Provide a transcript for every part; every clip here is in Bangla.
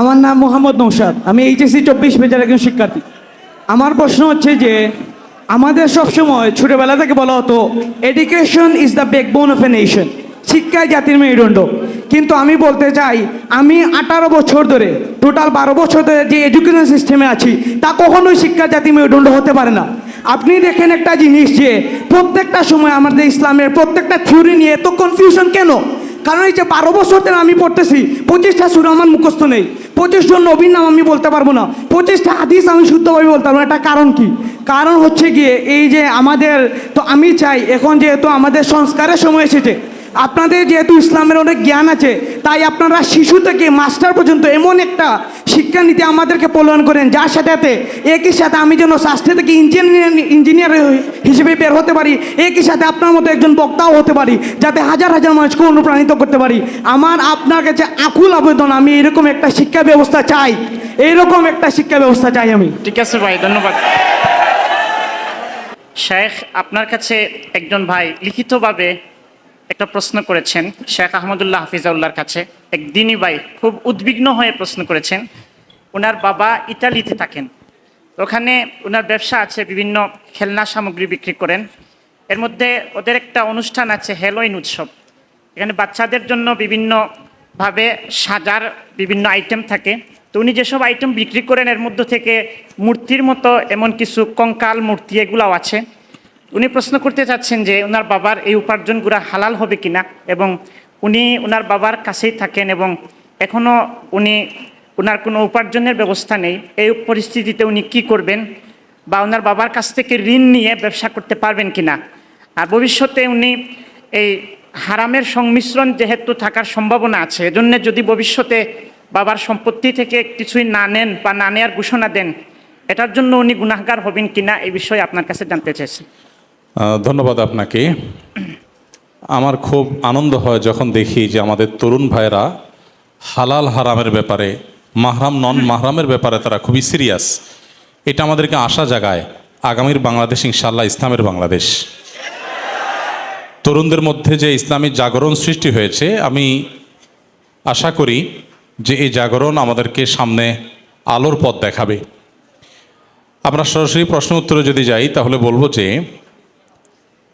আমার নাম মোহাম্মদ নৌসাদ আমি এইচএসসি চব্বিশ পেজের একজন শিক্ষার্থী। আমার প্রশ্ন হচ্ছে যে, আমাদের সবসময় ছোটবেলা থেকে বলা হতো education is the backbone of a nation শিক্ষায় জাতির মেরুদণ্ড। কিন্তু আমি বলতে চাই, আমি আঠারো বছর ধরে টোটাল বারো বছর ধরে যে এডুকেশন সিস্টেমে আছি, তা কখনোই শিক্ষা জাতির মেরুদণ্ড হতে পারে না। আপনি দেখেন একটা জিনিস যে, প্রত্যেকটা সময় আমাদের ইসলামের প্রত্যেকটা থিওরি নিয়ে এত কনফিউশন কেন? কারণ এই যে বারো বছর ধরে আমি পড়তেছি, পঁচিশটা সুর আমার মুখস্থ নেই। পঁচিশ জন নবীর নাম আমি বলতে পারব না। পঁচিশটা হাদিস আমি শুদ্ধভাবে বলতে পারব না। এটা কারণ কি? কারণ হচ্ছে গিয়ে এই যে আমাদের, তো আমি চাই এখন যেহেতু আমাদের সংস্কারের সময় এসেছে আপনাদের যেহেতু ইসলামের অনেক জ্ঞান আছে, তাই আপনারা শিশু থেকে মাস্টার পর্যন্ত এমন একটা শিক্ষানীতি আমাদেরকে প্রলয়ন করেন, যার সাথে একই সাথে আমি যেন স্বাস্থ্য থেকে ইঞ্জিনিয়ার ইঞ্জিনিয়ার হিসেবে বের হতে পারি, একই সাথে আপনার মতো একজন বক্তাও হতে পারি, যাতে হাজার হাজার মানুষকে অনুপ্রাণিত করতে পারি। আমার, আপনার কাছে আকুল আবেদন, আমি এরকম একটা শিক্ষা ব্যবস্থা চাই এইরকম একটা শিক্ষা ব্যবস্থা চাই আমি। ঠিক আছে ভাই, ধন্যবাদ। শেখ, আপনার কাছে একজন ভাই লিখিতভাবে একটা প্রশ্ন করেছেন শেখ আহমদুল্লাহ হাফিজাউল্লাহর কাছে। একদিনই ভাই খুব উদ্বিগ্ন হয়ে প্রশ্ন করেছেন, ওনার বাবা ইতালিতে থাকেন। ওখানে ওনার ব্যবসা আছে, বিভিন্ন খেলনা সামগ্রী বিক্রি করেন। এর মধ্যে ওদের একটা অনুষ্ঠান আছে হ্যালোইন উৎসব। এখানে বাচ্চাদের জন্য বিভিন্নভাবে সাজার বিভিন্ন আইটেম থাকে। তো উনি যেসব আইটেম বিক্রি করেন, এর মধ্য থেকে মূর্তির মতো এমন কিছু কঙ্কাল মূর্তি এগুলাও আছে। উনি প্রশ্ন করতে চাচ্ছেন যে ওনার বাবার এই উপার্জনগুলো হালাল হবে কিনা এবং উনি ওনার বাবার কাছেই থাকেন এবং এখনও উনি ওনার কোনো উপার্জনের ব্যবস্থা নেই। এই পরিস্থিতিতে উনি কি করবেন বা ওনার বাবার কাছ থেকে ঋণ নিয়ে ব্যবসা করতে পারবেন কিনা? আর ভবিষ্যতে উনি এই হারামের সংমিশ্রণ যেহেতু থাকার সম্ভাবনা আছে এজন্য যদি ভবিষ্যতে বাবার সম্পত্তি থেকে কিছুই না নেন বা না নেওয়ার ঘোষণা দেন এটার জন্য উনি গুনাহগার হবেন কিনা এই বিষয়ে আপনার কাছে জানতে আহ, ধন্যবাদ আপনাকে। আমার খুব আনন্দ হয় যখন দেখি যে আমাদের তরুণ ভাইরা হালাল হারামের ব্যাপারে, মাহরাম নন মাহরামের ব্যাপারে তারা খুবই সিরিয়াস এটা আমাদেরকে আশা জাগায়, আগামীর বাংলাদেশ ইনশাল্লাহ ইসলামের বাংলাদেশ। তরুণদের মধ্যে যে ইসলামী জাগরণ সৃষ্টি হয়েছে, আমি আশা করি যে এই জাগরণ আমাদেরকে সামনে আলোর পথ দেখাবে। আমরা সরাসরি প্রশ্ন উত্তরে যদি যাই, তাহলে বলব যে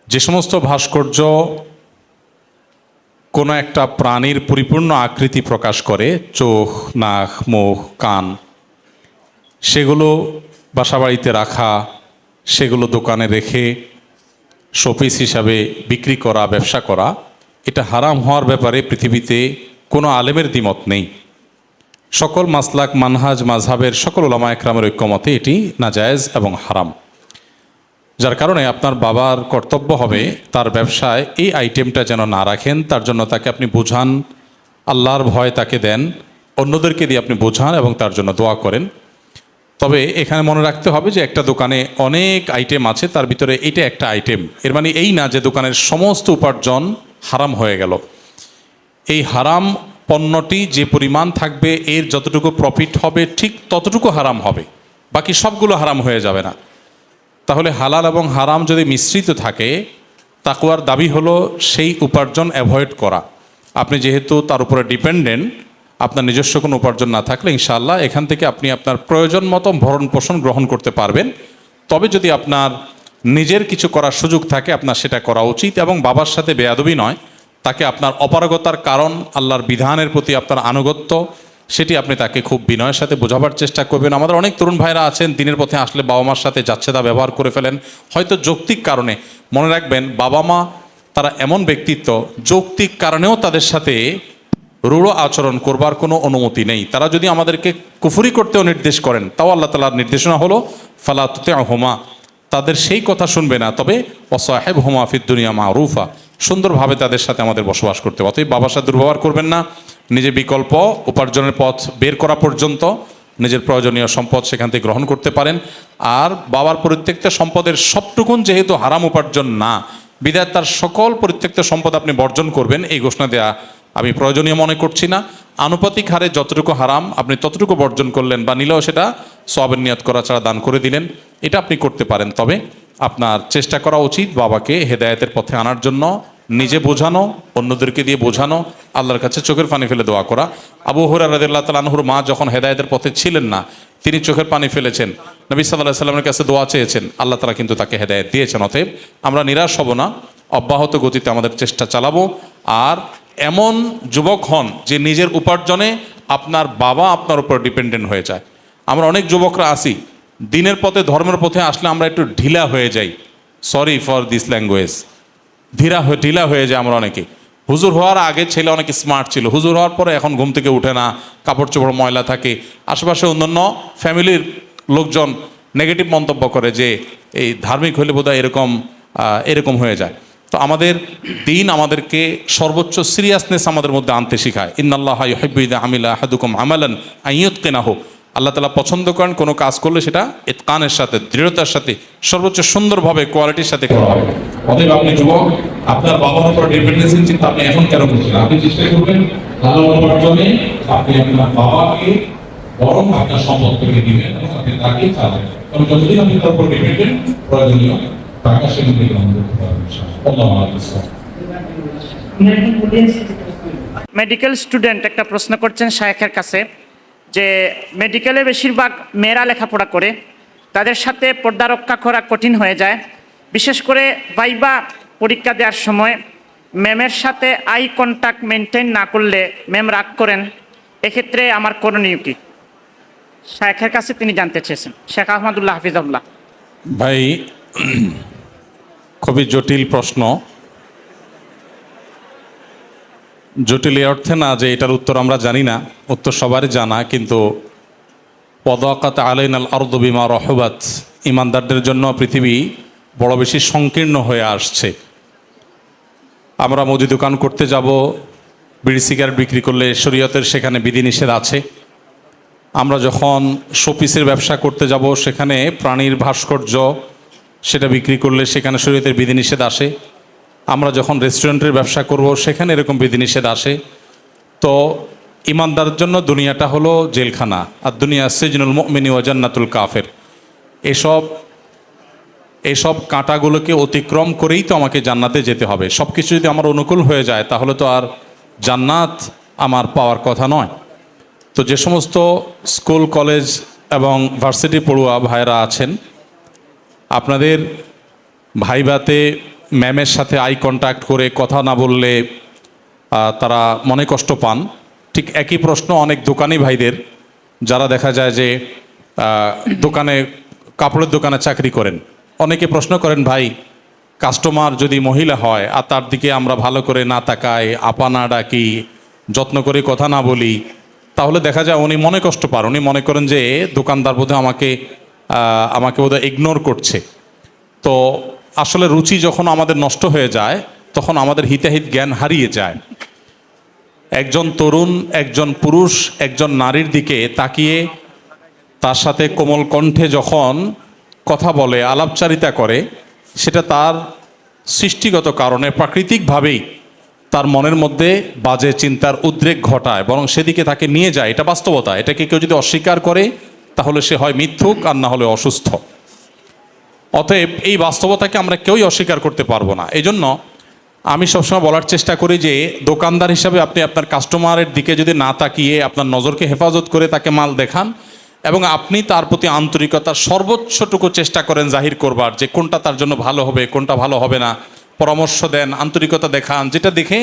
যে সমস্ত ভাস্কর্য কোনো একটা প্রাণীর পরিপূর্ণ আকৃতি প্রকাশ করে, চোখ, নাক, মুখ, কান, সেগুলো বাসাবাড়িতে রাখা, সেগুলো দোকানে রেখে শোপিস হিসাবে বিক্রি করা, ব্যবসা করা, এটা হারাম হওয়ার ব্যাপারে পৃথিবীতে কোনো আলেমের দ্বিমত নেই। সকল মাসলাক, মানহাজ, মাঝহাবের সকল ওলামা একরামের ঐক্যমতে এটি নাজায়েজ এবং হারাম। যার কারণে আপনার বাবার কর্তব্য হবে তার ব্যবসায় এই আইটেমটা যেন না রাখেন, তার জন্য তাকে আপনি বোঝান, আল্লাহর ভয় তাকে দেন, অন্যদেরকে দিয়ে আপনি বোঝান এবং তার জন্য দোয়া করেন। তবে এখানে মনে রাখতে হবে যে একটা দোকানে অনেক আইটেম আছে, তার ভিতরে এটা একটা আইটেম এর মানে এই না যে দোকানের সমস্ত উপার্জন হারাম হয়ে গেল। এই হারাম পণ্যটি যে পরিমাণ থাকবে, এর যতটুকু প্রফিট হবে, ঠিক ততটুকু হারাম হবে। বাকি সবগুলো হারাম হয়ে যাবে না। তাহলে হালাল এবং হারাম যদি মিশ্রিত থাকে তাকুয়ার দাবি হলো সেই উপার্জন অ্যাভয়েড করা। আপনি যেহেতু তার উপরে ডিপেন্ডেন্ট, আপনার নিজস্ব কোনো উপার্জন না থাকলে ইনশাআল্লাহ এখান থেকে আপনি আপনার প্রয়োজন মতো ভরণ পোষণ গ্রহণ করতে পারবেন। তবে যদি আপনার নিজের কিছু করার সুযোগ থাকে, আপনার সেটা করা উচিত এবং বাবার সাথে বেয়াদবি নয়, তাকে আপনার অপারগতার কারণ, আল্লাহর বিধানের প্রতি আপনার আনুগত্য সেটি আপনি তাকে খুব বিনয়ের সাথে বোঝাবার চেষ্টা করবেন। আমাদের অনেক তরুণ ভাইরা আছেন, দিনের পথে আসলে বাবা মার সাথে যাচ্ছে তা ব্যবহার করে ফেলেন। হয়তো যৌক্তিক কারণে, মনে রাখবেন, বাবা মা তারা এমন ব্যক্তিত্ব, যৌক্তিক কারণেও তাদের সাথে রূঢ় আচরণ করবার কোনো অনুমতি নেই। তারা যদি আমাদেরকে কুফুরি করতেও নির্দেশ করেন, তাও আল্লাহ তালার নির্দেশনা হলো ফালাতুতে হোমা তাদের সেই কথা শুনবে না, তবে অসাহেব হোমা ফিদ্দুনিয়া মারুফা। সুন্দরভাবে তাদের সাথে আমাদের বসবাস করতে অতএব বাবার সাথে দুর্ব্যবহার করবেন না। নিজে বিকল্প উপার্জনের পথ বের করা পর্যন্ত নিজের প্রয়োজনীয় সম্পদ সেখান থেকে গ্রহণ করতে পারেন। আর বাবার পরিত্যক্ত সম্পদের সবটুকুন যেহেতু হারাম উপার্জন না বিদায় তার সকল পরিত্যক্ত সম্পদ আপনি বর্জন করবেন, এই ঘোষণা দেয়া আমি প্রয়োজনীয় মনে করছি না। আনুপাতিক হারে যতটুকু হারাম আপনি ততটুকু বর্জন করলেন বা নিলেও সেটা সবের নিয়ত করা ছাড়া দান করে দিলেন, এটা আপনি করতে পারেন। তবে আপনার চেষ্টা করা উচিত বাবাকে হেদায়েতের পথে আনার জন্য নিজে বোঝানো, অন্যদেরকে দিয়ে বোঝানো, আল্লাহর কাছে চোখের পানি ফেলে দোয়া করা। আবু হুরা রাদিল্লাহ তালানহুর মা যখন হেদায়তের পথে ছিলেন না, তিনি চোখের পানি ফেলেছেন। নবী সাল্লাহ সাল্লামের কাছে দোয়া চেয়েছেন, আল্লাহ তালা কিন্তু তাকে হেদায়ত দিয়েছেন, অতএব আমরা নিরাশ হব না, অব্যাহত গতিতে আমাদের চেষ্টা চালাবো। আর এমন যুবক হন যে নিজের উপার্জনে আপনার বাবা আপনার উপর ডিপেন্ডেন্ট হয়ে যায়। আমরা অনেক যুবকরা আসি দিনের পথে, ধর্মের পথে আসলে আমরা একটু ঢিলা হয়ে যাই। Sorry for this language. ধীরা হয়ে, ঢিলা হয়ে যায় আমরা অনেকে। হুজুর হওয়ার আগে ছেলে অনেক স্মার্ট ছিল। হুজুর হওয়ার পরে এখন ঘুম থেকে উঠে না, কাপড় চোপড় ময়লা থাকে। আশেপাশে অন্যান্য ফ্যামিলির লোকজন নেগেটিভ মন্তব্য করে যে, এই ধার্মিক হলে বোধহয় এরকম এরকম হয়ে যায়। তো আমাদের দিন আমাদেরকে সর্বোচ্চ সিরিয়াসনেস আমাদের মধ্যে আনতে শেখায়। ইন্নাল্লাহ হেবিদা আমিলা হাদুকুম আমালান আইয়ত কেনা হোক আল্লাহ তালা পছন্দ করেন কোনো কাজ করলে সেটা কানের সাথে, দৃঢ়তার সাথে, সর্বোচ্চ সুন্দরভাবে কোয়ালিটির সাথে করা হবে। অতএব আপনি যুবক, আপনার বাবার উপর ডিপেন্ডেন্সি চিন্তা আপনি এখন কেন করছেন? আপনি চেষ্টা করবেন ভালো উপার্জনে আপনি আপনার বাবাকে বরং আপনার সম্পদ থেকে দিবেন আপনি তাকে চালাবেন। কারণ যতদিন আপনি তার উপর ডিপেন্ডেন্ট প্রয়োজনীয় টাকা সেখান থেকে গ্রহণ করতে পারবেন মেডিকেল স্টুডেন্ট একটা প্রশ্ন করছেন শায়েখের কাছে। যে মেডিকেলে বেশিরভাগ মেয়েরা লেখাপড়া করে, তাদের সাথে পর্দা রক্ষা করা কঠিন হয়ে যায়। বিশেষ করে ভাইবা পরীক্ষা দেওয়ার সময় ম্যামের সাথে আই কন্ট্যাক্ট মেনটেন না করলে ম্যাম রাগ করেন। এক্ষেত্রে আমার করণীয় কি? শায়েখের কাছে তিনি জানতে চেয়েছেন। শেখ আহমদুল্লাহ হাফিজাউল্লাহ ভাই, খুবই জটিল প্রশ্ন। জটিল এই অর্থে না যে এটার উত্তর আমরা জানি না, উত্তর সবারই জানা, কিন্তু পদাকাত আলাইন আল আরদবিমা রহবাত, ইমানদারদের জন্য পৃথিবী বড় বেশি সংকীর্ণ হয়ে আসছে। আমরা মুদি দোকান করতে যাব, বিড়ি সিগারেট বিক্রি করলে শরীয়তের সেখানে বিধিনিষেধ আছে। আমরা যখন শোপিসের ব্যবসা করতে যাব, সেখানে প্রাণীর ভাস্কর্য সেটা বিক্রি করলে সেখানে শরীয়তের বিধিনিষেধ আসে। আমরা যখন রেস্টুরেন্টের ব্যবসা করব, সেখানে এরকম বিধিনিষেধ আসে। তো ইমানদারের জন্য দুনিয়াটা হলো জেলখানা, আর দুনিয়া সিজনুল মিনি ও জান্নাতুল কাফের। এসব এসব কাঁটাগুলোকে অতিক্রম করেই তো আমাকে জান্নাতে যেতে হবে। সব কিছু যদি আমার অনুকূল হয়ে যায়, তাহলে তো আর জান্নাত আমার পাওয়ার কথা নয়। তো যে সমস্ত স্কুল, কলেজ এবং ভার্সিটি পড়ুয়া ভাইরা আছেন, আপনাদের ভাইবাতে ম্যামের সাথে আই কন্ট্যাক্ট করে কথা না বললে তারা মনে কষ্ট পান। ঠিক একই প্রশ্ন অনেক দোকানি ভাইদের, যারা দেখা যায় যে দোকানে, কাপড়ের দোকানে চাকরি করেন। অনেকে প্রশ্ন করেন, ভাই কাস্টমার যদি মহিলা হয় আর তার দিকে আমরা ভালো করে না তাকাই, আপা না ডাকি, যত্ন করে কথা না বলি, তাহলে দেখা যায় উনি মনে কষ্ট পান। উনি মনে করেন যে, দোকানদার বোধহয় আমাকে আমাকে বোধহয় ইগনোর করছে। তো আসলে রুচি যখন আমাদের নষ্ট হয়ে যায়, তখন আমাদের হিতাহিত জ্ঞান হারিয়ে যায়। একজন তরুণ, একজন পুরুষ, একজন নারীর দিকে তাকিয়ে তার সাথে কোমল কণ্ঠে যখন কথা বলে, আলাপচারিতা করে, সেটা তার সৃষ্টিগত কারণে প্রাকৃতিকভাবেই তার মনের মধ্যে বাজে চিন্তার উদ্রেক ঘটায়, বরং সেদিকে তাকে নিয়ে যায়। এটা বাস্তবতা। এটাকে কেউ যদি অস্বীকার করে, তাহলে সে হয় মিথ্যুক আর না হলে অসুস্থ। অতএব এই বাস্তবতাকে আমরা কেউই অস্বীকার করতে পারব না। এই জন্য আমি সবসময় বলার চেষ্টা করি যে, দোকানদার হিসাবে আপনি আপনার কাস্টমারের দিকে যদি না তাকিয়ে আপনার নজরকে হেফাজত করে তাকে মাল দেখান এবং আপনি তার প্রতি আন্তরিকতার সর্বোচ্চটুকু চেষ্টা করেন জাহির করবার যে, কোনটা তার জন্য ভালো হবে, কোনটা ভালো হবে না। পরামর্শ দেন, আন্তরিকতা দেখান, যেটা দেখে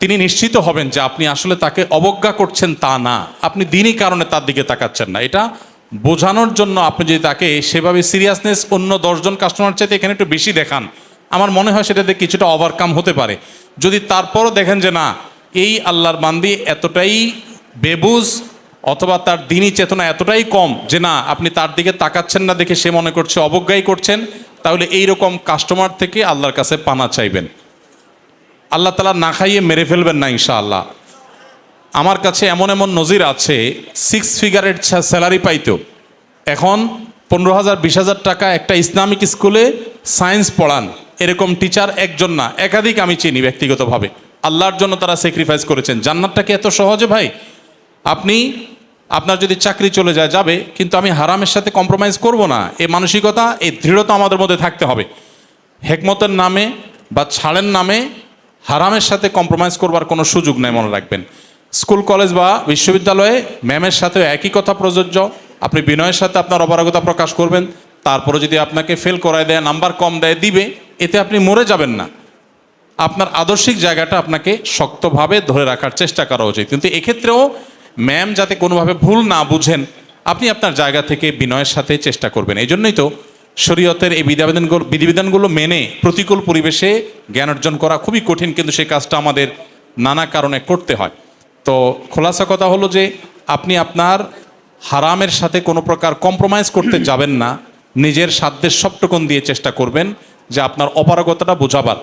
তিনি নিশ্চিত হবেন যে আপনি আসলে তাকে অবজ্ঞা করছেন তা না। আপনি দিনই কারণে তার দিকে তাকাচ্ছেন না। এটা বোঝানোর জন্য আপনি যদি তাকে সেভাবে সিরিয়াসনেস অন্য দশজন কাস্টমার চাইতে এখানে একটু বেশি দেখান, আমার মনে হয় সেটাতে কিছুটা ওভারকাম হতে পারে। যদি তারপরও দেখেন যে না, এই আল্লাহর বান্দি এতটাই বেবুজ অথবা তার দিনই চেতনা এতটাই কম যে না, আপনি তার দিকে তাকাচ্ছেন না দেখে সে মনে করছে অবজ্ঞাই করছেন, তাহলে এই রকম কাস্টমার থেকে আল্লাহর কাছে পানা চাইবেন। আল্লাহ তালা না খাইয়ে মেরে ফেলবেন না ইনশাআল্লাহ। আমার কাছে এমন এমন নজির আছে সিক্স ফিগারের স্যালারি পাইতো এখন পনেরো হাজার, বিশ হাজার টাকা একটা ইসলামিক স্কুলে সায়েন্স পড়ান, এরকম টিচার একজন না, একাধিক আমি চিনি ব্যক্তিগতভাবে। আল্লাহর জন্য তারা স্যাক্রিফাইস করেছেন। জান্নাতটাকে এত সহজে ভাই? আপনি, আপনার যদি চাকরি চলে যায়, যাবে, কিন্তু আমি হারামের সাথে কম্প্রোমাইজ করব না। এ মানসিকতা এই দৃঢ়তা আমাদের মধ্যে থাকতে হবে। হেকমতের নামে বা ছাড়ের নামে হারামের সাথে কম্প্রোমাইজ করবার কোনো সুযোগ নেই, মনে রাখবেন। স্কুল, কলেজ বা বিশ্ববিদ্যালয়ে ম্যামের সাথে একই কথা প্রযোজ্য। আপনি বিনয়ের সাথে আপনার অপারগতা প্রকাশ করবেন। তারপরে যদি আপনাকে ফেল করায় দেয়, নাম্বার কম দেয়, দিবে, এতে আপনি মরে যাবেন না। আপনার আদর্শিক জায়গাটা আপনাকে শক্তভাবে ধরে রাখার চেষ্টা করা উচিত। কিন্তু এক্ষেত্রেও ম্যাম যাতে কোনোভাবে ভুল না বুঝেন, আপনি আপনার জায়গা থেকে বিনয়ের সাথে চেষ্টা করবেন। এই জন্যই তো শরীয়তের এই বিধিবিধানগুলো বিধিবিধানগুলো মেনে প্রতিকূল পরিবেশে জ্ঞান অর্জন করা খুবই কঠিন, কিন্তু সেই কাজটা আমাদের নানা কারণে করতে হয়। তো খোলাসা কথা হলো যে আপনি আপনার হারামের সাথে কোনো প্রকার কম্প্রোমাইজ করতে যাবেন না। নিজের সাধ্যের সবটুকুন দিয়ে চেষ্টা করবেন যে আপনার অপারগতাটা বোঝাবার।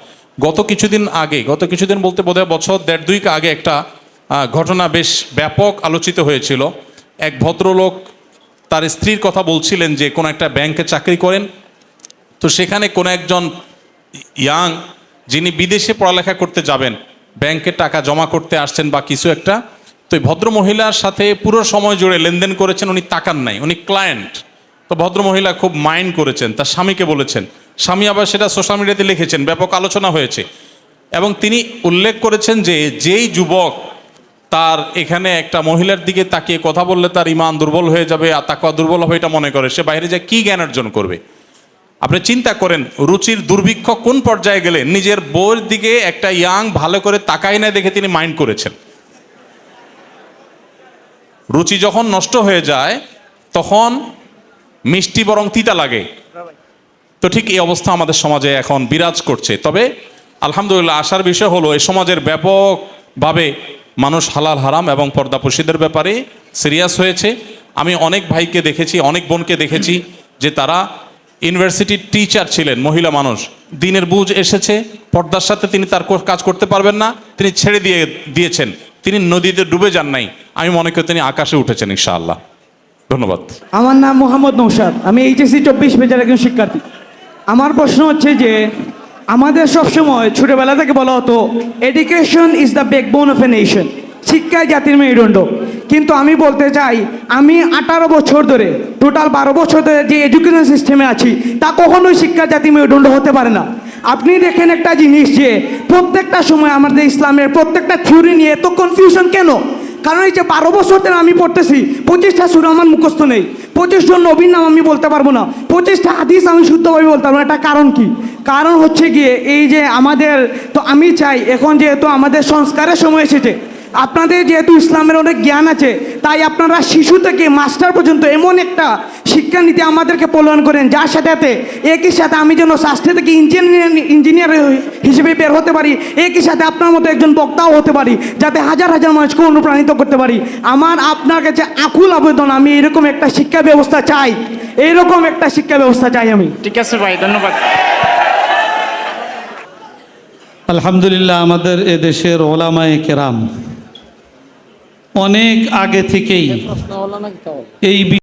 গত কিছুদিন আগে, গত কিছুদিন বলতে বোধহয় বছর দেড় দুইক আগে একটা ঘটনা বেশ ব্যাপক আলোচিত হয়েছিল। এক ভদ্রলোক তার স্ত্রীর কথা বলছিলেন যে কোনো একটা ব্যাংকে চাকরি করেন। তো সেখানে কোনো একজন ইয়াং যিনি বিদেশে পড়ালেখা করতে যাবেন ব্যাংকে টাকা জমা করতে আসছেন বা কিছু একটা, তো ভদ্র মহিলার সাথে পুরো সময় জুড়ে লেনদেন করেছেন, উনি টাকার নাই, উনি ক্লায়েন্ট তো ভদ্র মহিলা খুব মাইন্ড করেছেন, তার স্বামীকে বলেছেন। স্বামী আবার সেটা সোশ্যাল মিডিয়াতে লিখেছেন, ব্যাপক আলোচনা হয়েছে। এবং তিনি উল্লেখ করেছেন যে যেই যুবক তার এখানে একটা মহিলার দিকে তাকিয়ে কথা বললে তার ইমান দুর্বল হয়ে যাবে, আর তাকে দুর্বল হবে এটা মনে করে, সে বাইরে যায় কি জ্ঞান অর্জন করবে? আপনি চিন্তা করেন, রুচির দুর্ভিক্ষ কোন পর্যায়ে গেলে নিজের বউয়ের দিকে একটা ইয়াং, ভালো করে তাকাই না দেখে তিনি মাইন্ড করেছেন? রুচি যখন নষ্ট হয়ে যায়, তখন মিষ্টি বরং তিতা লাগে। তো ঠিক এই অবস্থা আমাদের সমাজে এখন বিরাজ করছে। তবে আলহামদুলিল্লাহ আসার বিষয় হলো, এই সমাজের ব্যাপকভাবে মানুষ হালাল হারাম এবং পর্দাপশীদের ব্যাপারে সিরিয়াস হয়েছে। আমি অনেক ভাইকে দেখেছি, অনেক বোনকে দেখেছি যে তারা ইউনিভার্সিটির টিচার ছিলেন, মহিলা মানুষ। দিনের বুঝ এসেছে, পর্দার সাথে তিনি তার কাজ করতে পারবেন না, তিনি ছেড়ে দিয়ে দিয়েছেন। তিনি নদীতে ডুবে যান নাই। আমি মনে করি তিনি আকাশে উঠেছেন, ইনশাআল্লাহ। ধন্যবাদ। আমার নাম মোহাম্মদ নৌসাদ আমি এইচএসসি চব্বিশ মেজার একজন শিক্ষার্থী। আমার প্রশ্ন হচ্ছে যে, আমাদের সবসময় ছোটবেলা থেকে বলা হতো education is the backbone of a nation শিক্ষায় জাতির মেরুদণ্ড। কিন্তু আমি বলতে চাই, আমি আঠারো বছর ধরে টোটাল বারো বছর ধরে যে এডুকেশন সিস্টেমে আছি, তা কখনোই শিক্ষা জাতি মেরুদণ্ড হতে পারে না। আপনি দেখেন একটা জিনিস যে, প্রত্যেকটা সময় আমাদের ইসলামের প্রত্যেকটা থিওরি নিয়ে এত কনফিউশন কেন? কারণ এই যে বারো বছর ধরে আমি পড়তেছি, পঁচিশটা সুর আমার মুখস্থ নেই। পঁচিশ জন নবীর নাম আমি বলতে পারব না। পঁচিশটা হাদিস আমি শুদ্ধভাবে বলতে পারব না। এটা কারণ কি? কারণ হচ্ছে গিয়ে, এই যে আমাদের, তো আমি চাই, এখন যেহেতু আমাদের সংস্কারের সময় এসেছে আপনাদের যেহেতু ইসলামের অনেক জ্ঞান আছে তাই আপনারা শিশু থেকে মাস্টার পর্যন্ত এমন একটা শিক্ষা শিক্ষানীতি আমাদেরকে প্রলয়ন করেন যার সাথে সাথে একই সাথে আমি যেন স্বাস্থ্য থেকে ইঞ্জিনিয়ার ইঞ্জিনিয়ার হিসেবে বের হতে পারি একই সাথে আপনার মতো একজন বক্তাও হতে পারি যাতে হাজার হাজার মানুষকে অনুপ্রাণিত করতে পারি। আমার আপনার কাছে আকুল আবেদন আমি এরকম একটা শিক্ষা ব্যবস্থা চাই এরকম একটা শিক্ষা ব্যবস্থা চাই আমি। ঠিক আছে ভাই ধন্যবাদ। আলহামদুলিল্লাহ আমাদের এদেশের ওলামায়ে কেরাম অনেক আগে থেকেই এই